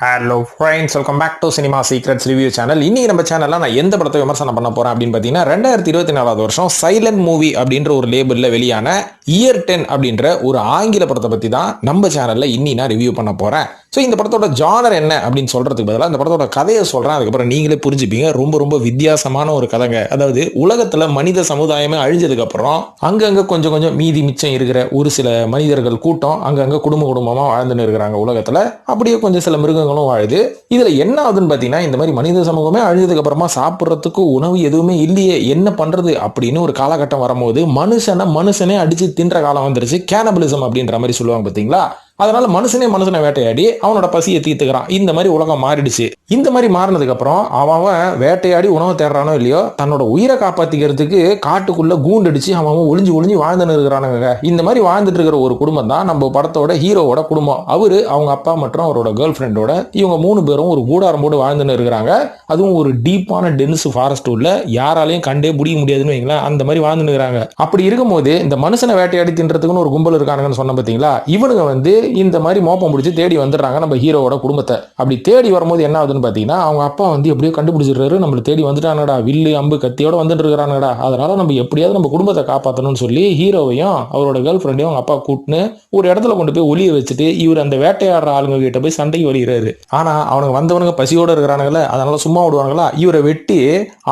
Hello friends welcome back to cinema secrets review channel இன்னைக்கு நம்ம சேனலில் நான் எந்த படத்தை விமர்சனம் பண்ண போகிறேன் அப்படின்னு பார்த்தீங்கன்னா ரெண்டாயிரத்தி இருபத்தி நாலாவது வருஷம் சைலண்ட் மூவி அப்படின்ற ஒரு லேபிளில் வெளியான இயர் டென் அப்படின்ற ஒரு ஆங்கில படத்தை பற்றி தான் நம்ம சேனலில் இன்னி நான் ரிவ்யூ பண்ண போகிறேன் ஸோ இந்த படத்தோட ஜானர் என்ன அப்படின்னு சொல்கிறதுக்கு பதிலாக இந்த படத்தோட கதையை சொல்கிறேன் அதுக்கப்புறம் நீங்களே புரிஞ்சுப்பீங்க. ரொம்ப ரொம்ப வித்தியாசமான ஒரு கதைங்க. அதாவது உலகத்தில் மனித சமுதாயமே அழிஞ்சதுக்கப்புறம் அங்கங்கே கொஞ்சம் கொஞ்சம் மீதி மிச்சம் இருக்கிற ஒரு சில மனிதர்கள் கூட்டம் அங்கங்கே குடும்ப குடும்பமாக வாழ்ந்துன்னு இருக்கிறாங்க உலகத்தில். அப்படியே கொஞ்சம் சில மிருகங்களும் வாழுது. இதுல என்ன ஆகுதுன்னு பாத்தீங்கன்னா இந்த மாதிரி மனித சமூகமே அழிஞ்சதுக்கு அப்புறமா சாப்பிட்றதுக்கு உணவு எதுவுமே இல்லையே என்ன பண்றது அப்படின்னு ஒரு காலகட்டம் வரும்போது மனுஷனை மனுஷனே அடிச்சு தின்ற காலம் வந்துருச்சு. கேனபிலிசம் அப்படின்ற மாதிரி சொல்லுவாங்க பாத்தீங்களா? அதனால மனுஷனே மனுஷனை வேட்டையாடி அவனோட பசியை தீர்த்துக்கிறான். இந்த மாதிரி உலகம் மாறிடுச்சு. இந்த மாதிரி மாறினதுக்கு அப்புறம் அவன் அவன் வேட்டையாடி உணவு தேடுறானோ இல்லையோ தன்னோட உயிரை காப்பாத்திக்கிறதுக்கு காட்டுக்குள்ள கூண்டடிச்சு அவன் அவன் ஒளிஞ்சு ஒளிஞ்சு வாழ்ந்துன்னு இருக்கிறானுங்க இந்த மாதிரி வாழ்ந்துட்டு இருக்கிற ஒரு குடும்பம் தான் நம்ம படத்தோட ஹீரோவோட குடும்பம். அவரு அவங்க அப்பா மற்றும் அவரோட கேர்ள் ஃப்ரெண்டோட இவங்க மூணு பேரும் ஒரு கூடாரம் போட்டு வாழ்ந்துன்னு இருக்கிறாங்க. அதுவும் ஒரு டீப்பான டென்ஸ் ஃபாரஸ்ட் உள்ள யாராலையும் கண்டே பிடிக்க முடியாதுன்னு வைங்களேன் அந்த மாதிரி வாழ்ந்துன்னு இருக்கிறாங்க. அப்படி இருக்கும்போது இந்த மனுஷனை வேட்டையாடி தின்றதுக்குன்னு ஒரு கும்பல் இருக்கானுங்கன்னு சொன்ன பார்த்தீங்களா? இவனுங்க வந்து இந்த மாதிரி மோப்பம் பிடிச்சி தேடி வந்துடுறாங்க நம்ம ஹீரோவோட குடும்பத்தை. அப்படி தேடி வரும்போது என்ன ஆகுதுன்னு பார்த்தீங்கன்னா அவங்க அப்பா வந்து எப்படியோ கண்டுபிடிச்சிடுறாரு. நம்மள தேடி வந்துட்டானடா வில்லு அம்பு கத்தியோட வந்துட்டு இருக்கிறானடா. அதனால நம்ம எப்படியாவது நம்ம குடும்பத்தை காப்பாற்றணும்னு சொல்லி ஹீரோவையும் அவரோட கேர்ள் ஃப்ரெண்டையும் அவங்க அப்பா கூட்டின்னு ஒரு இடத்துல கொண்டு போய் ஒளிய வச்சுட்டு இவர் அந்த வேட்டையாடுற ஆளுங்க கிட்ட போய் சண்டைக்கு வருகிறாரு. ஆனால் அவனுங்க வந்தவனுங்க பசியோடு இருக்கிறானுங்களே அதனால சும்மா விடுவாங்களா இவரை வெட்டி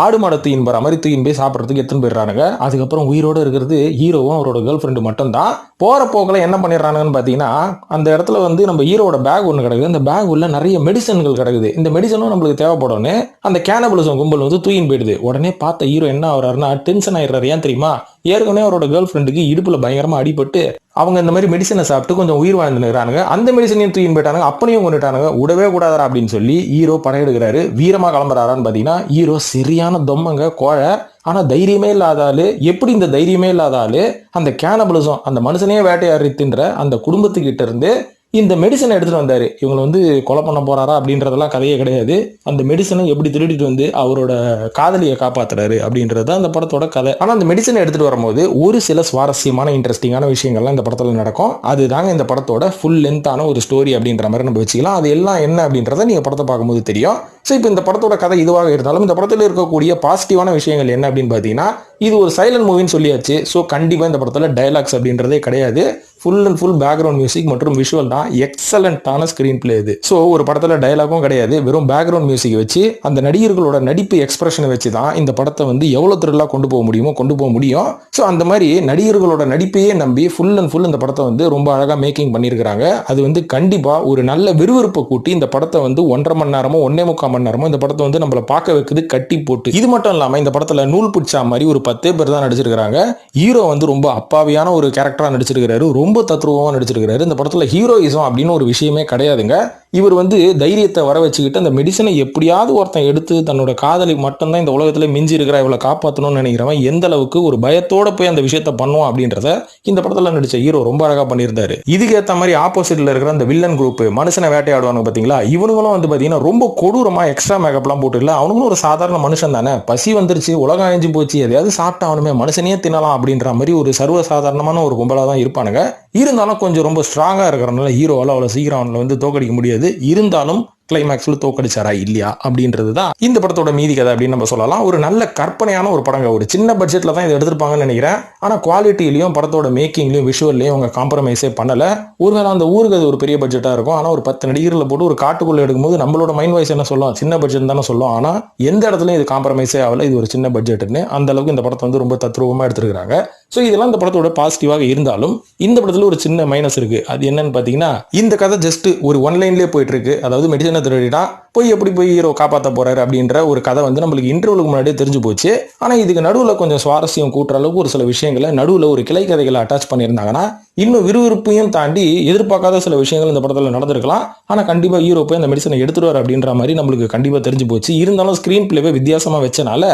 ஆடு மாடை தூயின் போகிற மாதிரி தூயின் போய் சாப்பிட்றதுக்கு எடுத்துன்னு போயிடுறானுங்க. அதுக்கப்புறம் உயிரோட இருக்கிறது ஹீரோவும் அவரோட கேர்ள் ஃப்ரெண்டு மட்டும்தான். போகிற போக்கில் என்ன பண்ணிடுறானுங்கன்னு பார்த்தீங்கன்னா அந்த இடத்துல வந்து நம்ம ஹீரோட பேக் ஒன்று கிடக்குது. அந்த பேக் உள்ள நிறைய மெடிசன்கள் கிடக்குது. இந்த மெடிசனும் நம்மளுக்கு தேவைப்படும்னு அந்த கேனபிளிசம் கும்பல் வந்து தூயின் போயிடுது. உடனே பார்த்த ஹீரோ என்ன ஆகிறாருன்னா டென்ஷன் ஆயிடுறாரு. ஏன் தெரியுமா? ஏற்கனவே அவரோட கேர்ள் ஃப்ரெண்டுக்கு இடுப்புல பயங்கரமா அடிபட்டு அவங்க இந்த மாதிரி மெடிசனை சாப்பிட்டு கொஞ்சம் உயிர் வாழ்ந்துருக்கானுங்க அந்த மெடிசனையும் தூயின் போயிட்டானுங்க. அப்பனையும் கொண்டுட்டானுங்க. விடவே கூடாதா அப்படின்னு சொல்லி ஹீரோ படையெடுக்கிறாரு வீரமாக கிளம்புறாரான்னு பார்த்தீங்கன்னா ஹீரோ சரியான தொம்மங்க கோழை. ஆனால் தைரியமே இல்லாத ஆள். எப்படி இந்த தைரியமே இல்லாத அந்த கேனபிளிசம் அந்த மனுஷனே வேட்டையாடி தின்ற அந்த குடும்பத்துக்கிட்ட இருந்து இந்த மெடிசனை எடுத்துகிட்டு வந்தார். இவங்களை வந்து கொலை பண்ண போகிறாரா அப்படின்றதெல்லாம் கதையே கிடையாது. அந்த மெடிசனை எப்படி திருடிட்டு வந்து அவரோட காதலியை காப்பாற்றுறாரு அப்படின்றது தான் அந்த படத்தோட கதை. ஆனால் அந்த மெடிசனை எடுத்துகிட்டு வரும்போது ஒரு சில சுவாரஸ்யமான இன்ட்ரெஸ்டிங்கான விஷயங்கள்லாம் இந்த படத்தில் நடக்கும். அதுதாங்க இந்த படத்தோட ஃபுல் லென்த்தான ஒரு ஸ்டோரி அப்படின்ற மாதிரி நம்ம வச்சுக்கலாம். அது எல்லாம் என்ன அப்படின்றத நீங்கள் படத்தை பார்க்கும்போது தெரியும். ஸோ இப்போ இந்த படத்தோட கதை இதுவாக இருந்தாலும் இந்த படத்தில் இருக்கக்கூடிய பாசிட்டிவான விஷயங்கள் என்ன அப்படின்னு பார்த்தீங்கன்னா இது ஒரு சைலண்ட் மூவின்னு சொல்லியாச்சு. ஸோ கண்டிப்பாக இந்த படத்தில் டைலாக்ஸ் அப்படின்றதே கிடையாது. Full and full background music மற்றும் விஷுவல் தான் எக்ஸலண்ட்டான ஸ்க்ரீன் பிளே இது. ஸோ ஒரு படத்தில் டைலாகும் கிடையாது. வெறும் பேக்ரவுண்ட் மியூசிக் வச்சு அந்த நடிகர்களோட நடிப்பு எக்ஸ்பிரஷனை வச்சு தான் இந்த படத்தை வந்து எவ்வளோ திருவிழா கொண்டு போக முடியுமோ கொண்டு போக முடியும். ஸோ அந்த மாதிரி நடிகர்களோட நடிப்பையே நம்பி ஃபுல் அண்ட் ஃபுல் இந்த படத்தை வந்து ரொம்ப அழகாக மேக்கிங் பண்ணியிருக்கிறாங்க அது வந்து கண்டிப்பாக ஒரு நல்ல விறுவிறுப்பை கூட்டி இந்த படத்தை வந்து ஒன்றரை மணி நேரமோ ஒன்னே முக்கால் மணி நேரமோ இந்த படத்தை வந்து நம்மளை பார்க்க வைக்குது கட்டி போட்டு. இது மட்டும் இல்லாமல் இந்த படத்தில் நூல் பிடிச்சா மாதிரி ஒரு பத்தே பேர் தான் நடிச்சிருக்கிறாங்க. ஹீரோ வந்து ரொம்ப அப்பாவியான ஒரு கேரக்டராக நடிச்சிருக்கிறாரு. ரொம்ப ரொம்ப தத்ரூபமாக நடிச்சிருக்காரு இந்த படத்தில் ஹீரோயிசம் அப்படின்னு ஒரு விஷயமே கிடையாதுங்க. இவர் வந்து தைரியத்தை வர வச்சுக்கிட்டு அந்த மெடிசனை எப்படியாவது ஒருத்தன் எடுத்து தன்னோட காதலி மட்டும்தான் இந்த உலகத்தில் மிஞ்சி இருக்கிற இவளை காப்பாற்றணும்னு நினைக்கிறவன் எந்த அளவுக்கு ஒரு பயத்தோட போய் அந்த விஷயத்த பண்ணுவோம் அப்படின்றத இந்த படத்தில் நடித்த ஹீரோ ரொம்ப அழகாக பண்ணியிருந்தாரு. இதுக்கேற்ற மாதிரி ஆப்போசிட்ல இருக்கிற அந்த வில்லன் குரூப் மனுஷனை வேட்டையாடுவாங்க பார்த்தீங்களா இவனுங்களும் வந்து பார்த்தீங்கன்னா ரொம்ப கொடூரமாக எக்ஸ்ட்ரா மேக்கப்லாம் போட்டுக்கல. அவனுங்களும் ஒரு சாதாரண மனுஷன் தானே. பசி வந்துருச்சு உலகம் அழிஞ்சு போச்சு எதையாவது சாப்பிட்டா அவனுமே மனுஷனையே தின்னலாம் அப்படின்ற மாதிரி ஒரு சர்வ சாதாரணமான ஒரு கும்பலாக தான் இருப்பானுங்க. இருந்தாலும் கொஞ்சம் ரொம்ப ஸ்ட்ராங்காக இருக்கிறனால ஹீரோவால் அவ்வளோ சீக்கிரம் அவனை வந்து தோக்கடிக்க முடியாது. இருந்தாலும் கிளைமேக்ஸில் தோக்கடிச்சாரா? இல்லையா? அப்படின்றது தான் இந்த படத்தோட மீதி கதை அப்படின்னு நம்ம சொல்லலாம். ஒரு நல்ல கற்பனையான ஒரு படங்க. ஒரு சின்ன பட்ஜெட்டில் தான் இதை எடுத்திருப்பாங்கன்னு நினைக்கிறேன். ஆனால் குவாலிட்டிலையும் படத்தோட மேக்கிங்லையும் விஷுவல்லையும் அவங்க காம்ப்ரமைஸே பண்ணலை. ஒருவேளை அந்த ஊருக்கு அது ஒரு பெரிய பட்ஜெட்டாக இருக்கும். ஆனால் ஒரு பத்து நடிகர்களை போட்டு ஒரு காட்டுக்குள்ளே எடுக்கும்போது நம்மளோட மைண்ட் வாய்ஸ் என்ன சொல்லும்? சின்ன பட்ஜெட் தானே சொல்லும். ஆனால் எந்த இடத்துலையும் இது காம்ப்ரமைஸே ஆகல. இது ஒரு சின்ன பட்ஜெட்னு அந்த அளவுக்கு இந்த படத்தை வந்து ரொம்ப தத்ரூபமாக எடுத்துருக்காங்க ஸோ இதெல்லாம் இந்த படத்தோட பாசிட்டிவாக இருந்தாலும் இந்த படத்தில் ஒரு சின்ன மைனஸ் இருக்கு. அது என்னன்னு பார்த்தீங்கன்னா இந்த கதை ஜஸ்ட் ஒரு ஒன் லைன்லேயே போயிட்டு இருக்கு. அதாவது மெடிசனை திருடிட்டா போய் எப்படி போய் ஹீரோ காப்பாற்ற போறாரு அப்படின்ற ஒரு கதை வந்து நம்மளுக்கு இன்டர்வலுக்கு முன்னாடியே தெரிஞ்சு போச்சு. ஆனால் இதுக்கு நடுவில் கொஞ்சம் சுவாரஸ்யம் கூட்டுற அளவுக்கு ஒரு சில விஷயங்களை நடுவில் ஒரு கிளை கதைகளை அட்டாச் பண்ணியிருந்தாங்கன்னா இன்னும் விறுவிறுப்பையும் தாண்டி எதிர்பார்க்காத சில விஷயங்கள் இந்த படத்தில் நடந்திருக்கலாம். ஆனால் கண்டிப்பாக ஹீரோ போய் அந்த மெடிசனை எடுத்துருவார் அப்படின்ற மாதிரி நம்மளுக்கு கண்டிப்பாக தெரிஞ்சு போச்சு. இருந்தாலும் ஸ்க்ரீன் பிளேவே வித்தியாசமாக வச்சனால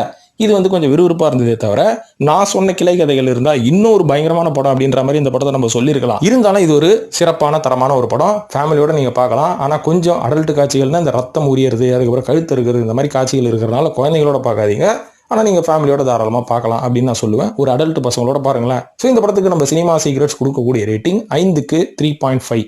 இது வந்து கொஞ்சம் விறுவிறுப்பாக இருந்ததே தவிர நான் சொன்ன கிளை கதைகள் இருந்தால் இன்னொரு பயங்கரமான படம் அப்படின்ற மாதிரி இந்த படத்தை நம்ம சொல்லியிருக்கலாம். இருந்தாலும் இது ஒரு சிறப்பான தரமான ஒரு படம். ஃபேமிலியோட நீங்கள் பார்க்கலாம். ஆனால் கொஞ்சம் அடல்ட்டு காட்சிகள்னா இந்த ரத்தம் உரியறது அதுக்கப்புறம் கழுத்து இருக்கிறது இந்த மாதிரி காட்சிகள் இருக்கிறனால குழந்தைங்களோட பார்க்காதீங்க. ஆனால் நீங்கள் ஃபேமிலியோட தாராளமாக பார்க்கலாம் அப்படின்னு நான் சொல்லுவேன். ஒரு அடல்ட் பசங்களோட பாருங்களேன். ஸோ இந்த படத்துக்கு நம்ம சினிமா சீக்ரெட்ஸ் கொடுக்கக்கூடிய ரேட்டிங் ஐந்துக்கு த்ரீ பாயிண்ட் ஃபைவ்